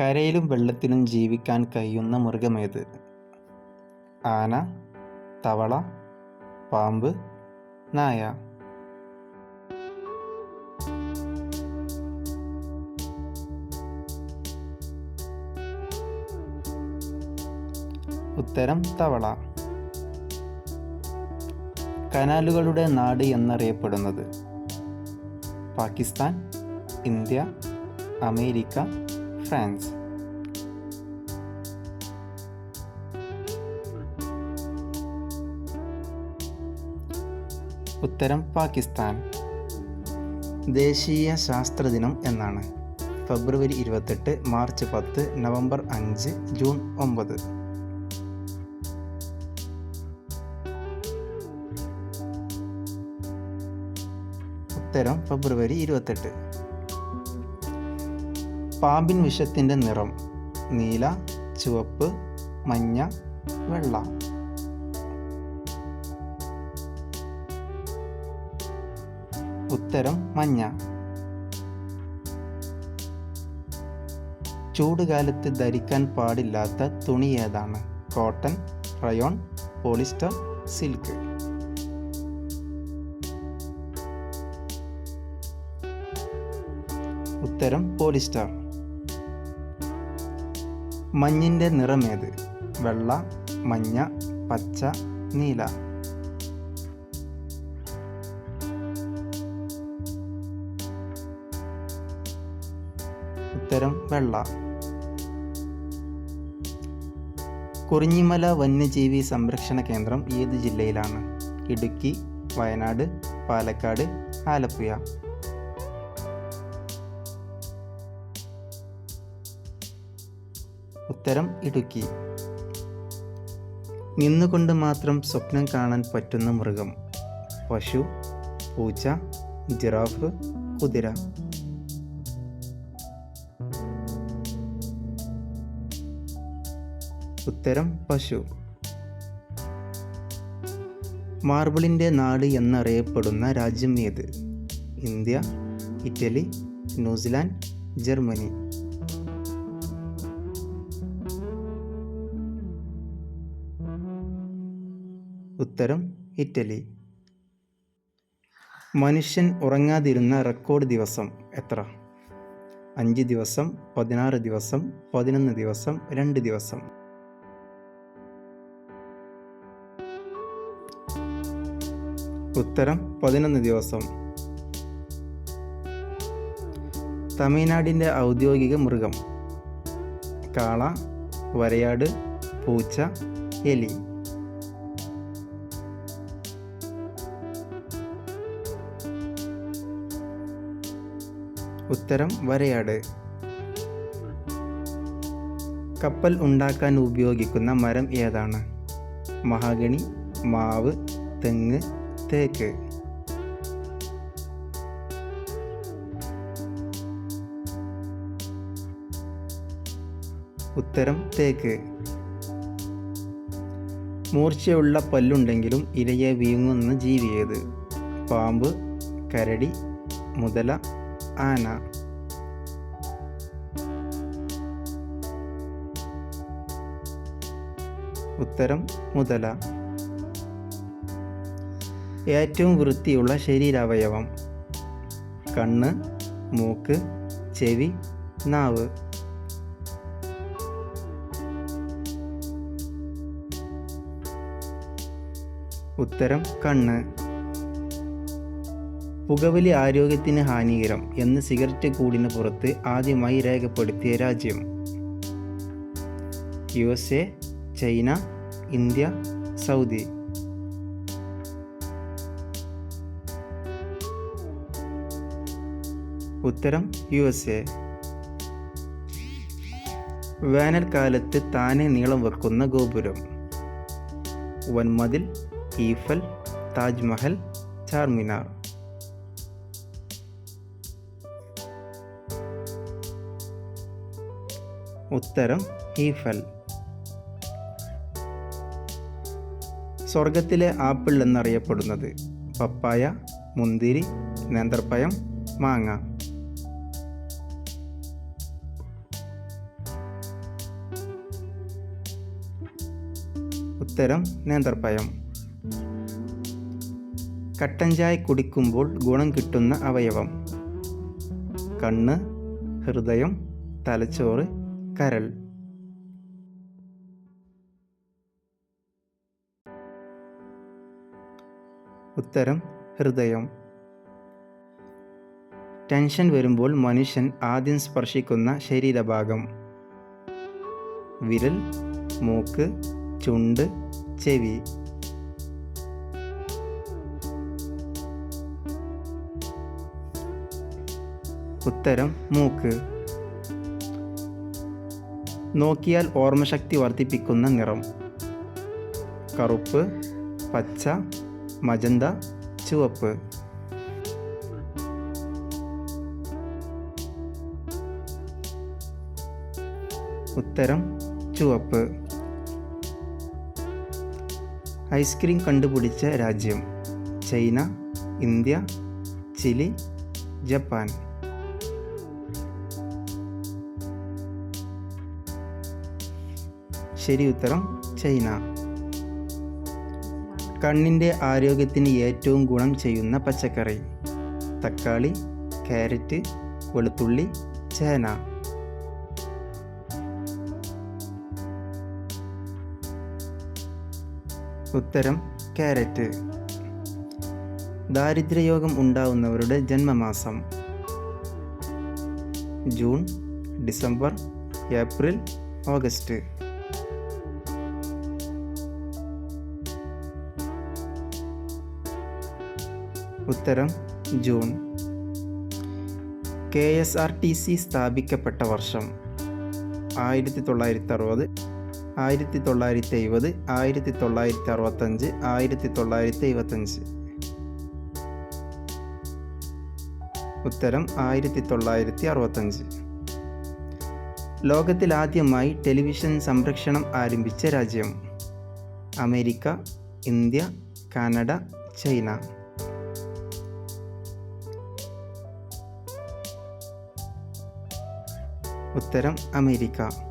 കരയിലും വെള്ളത്തിലും ജീവിക്കാൻ കഴിയുന്ന മൃഗമേത്? ആന തവള പാമ്പ് നായ. ഉത്തരം തവള. കനാലുകളുടെ നാട് എന്നറിയപ്പെടുന്നത് പാകിസ്ഥാൻ ഇന്ത്യ അമേരിക്ക ഫ്രാൻസ്. ഉത്തരം പാകിസ്ഥാൻ. ദേശീയ ശാസ്ത്ര ദിനം എന്നാണ്. ഫെബ്രുവരി ഇരുപത്തെട്ട് മാർച്ച് പത്ത് നവംബർ അഞ്ച് ജൂൺ ഒമ്പത്. ഉത്തരം ഫെബ്രുവരി ഇരുപത്തെട്ട്. പാമ്പിൻ വിഷത്തിന്റെ നിറം. നീല ചുവപ്പ് മഞ്ഞ വെള്ള. ഉത്തരം മഞ്ഞ. ചൂടുകാലത്ത് ധരിക്കാൻ പാടില്ലാത്ത തുണി ഏതാണ്? Cotton rayon polyester silk. ഉത്തരം പോളിസ്റ്റർ. മഞ്ഞിന്റെ നിറമേത് വെള്ള മഞ്ഞ പച്ച നീല. ഉത്തരം വെള്ള. കുറിഞ്ഞിമല വന്യജീവി സംരക്ഷണ കേന്ദ്രം ഏത് ജില്ലയിലാണ്? ഇടുക്കി വയനാട് പാലക്കാട് ആലപ്പുഴ. ഉത്തരം ഇടുക്കി. നിന്നുകൊണ്ട് മാത്രം സ്വപ്നം കാണാൻ പറ്റുന്ന മൃഗം. പശു പൂച്ച ജിറാഫ് കുതിര. ഉത്തരം പശു. മാർബിളിന്റെ നാട് എന്നറിയപ്പെടുന്ന രാജ്യം ഏത്? India Italy New Zealand Germany. ഉത്തരം ഇറ്റലി. മനുഷ്യൻ ഉറങ്ങാതിരുന്ന റെക്കോർഡ് ദിവസം എത്ര? അഞ്ച് ദിവസം പതിനാറ് ദിവസം പതിനൊന്ന് ദിവസം രണ്ട് ദിവസം. ഉത്തരം പതിനൊന്ന് ദിവസം. തമിഴ്നാടിന്റെ ഔദ്യോഗിക മൃഗം. കാള വരയാട് പൂച്ച എലി. ഉത്തരം വരയാട്. കപ്പൽ ഉണ്ടാക്കാൻ ഉപയോഗിക്കുന്ന മരം ഏതാണ്? മഹാഗണി മാവ് തെങ്ങ് തേക്ക് ഉത്തരം തേക്ക്. മൂർച്ചയുള്ള പല്ലുണ്ടെങ്കിലും ഇരയെ വീങ്ങുന്ന ജീവിയേത് പാമ്പ് കരടി മുതല ആന. ഉത്തരം മുതല. ഏറ്റവും വൃത്തിയുള്ള ശരീരാവയവം. കണ്ണ് മൂക്ക് ചെവി നാവ്. ഉത്തരം കണ്ണ്. പുകവലി ആരോഗ്യത്തിന് ഹാനികരം എന്ന് സിഗരറ്റ് കൂടിന് പുറത്ത് ആദ്യമായി രേഖപ്പെടുത്തിയ രാജ്യം. U S A China India Saudi. ഉത്തരം യു എസ് എ വേനൽക്കാലത്ത് താനെ നീളം വെക്കുന്ന ഗോപുരം. വൻമതിൽ ഈഫൽ താജ്മഹൽ ചാർമിനാർ. ഉത്തരം ഈഫൽ. സ്വർഗത്തിലെ ആപ്പിൾ എന്നറിയപ്പെടുന്നത് പപ്പായ മുന്തിരി നേന്ത്രപ്പയം മാങ്ങ. ഉത്തരം നേന്ത്രപ്പഴം. കട്ടൻ ചായ കുടിക്കുമ്പോൾ ഗുണം കിട്ടുന്ന അവയവം. കണ്ണ് ഹൃദയം തലച്ചോറ് കരൾ. ഉത്തരം ഹൃദയം. ടെൻഷൻ വരുമ്പോൾ മനുഷ്യൻ ആദ്യം സ്പർശിക്കുന്ന ശരീരഭാഗം. വിരൽ മൂക്ക് ചുണ്ട് ചെവി. ഉത്തരം മൂക്ക്. നോക്കിയാൽ ഓർമ്മശക്തി വർദ്ധിപ്പിക്കുന്ന നിറം. കറുപ്പ് പച്ച മജന്ത ചുവപ്പ്. ഉത്തരം ചുവപ്പ്. ഐസ്ക്രീം കണ്ടുപിടിച്ച രാജ്യം ചൈന ഇന്ത്യ ചിലി ജപ്പാൻ. ശരി ഉത്തരം ചൈന. കണ്ണിന്റെ ആരോഗ്യത്തിന് ഏറ്റവും ഗുണം ചെയ്യുന്ന പച്ചക്കറി തക്കാളി ക്യാരറ്റ് വെളുത്തുള്ളി ചേന. ഉത്തരം കാരറ്റ് ദാരിദ്ര്യയോഗം ഉണ്ടാവുന്നവരുടെ ജന്മമാസം. June December April August. ഉത്തരം June. K S R T C സ്ഥാപിക്കപ്പെട്ട വർഷം. ആയിരത്തി തൊള്ളായിരത്തി അറുപത് ആയിരത്തി തൊള്ളായിരത്തി എഴുപത് ആയിരത്തി തൊള്ളായിരത്തി അറുപത്തഞ്ച് ആയിരത്തി തൊള്ളായിരത്തി എഴുപത്തഞ്ച് ഉത്തരം ആയിരത്തി തൊള്ളായിരത്തി അറുപത്തഞ്ച് ലോകത്തിലാദ്യമായി ടെലിവിഷൻ സംരക്ഷണം ആരംഭിച്ച രാജ്യം? America India Canada China. ഉത്തരം അമേരിക്ക.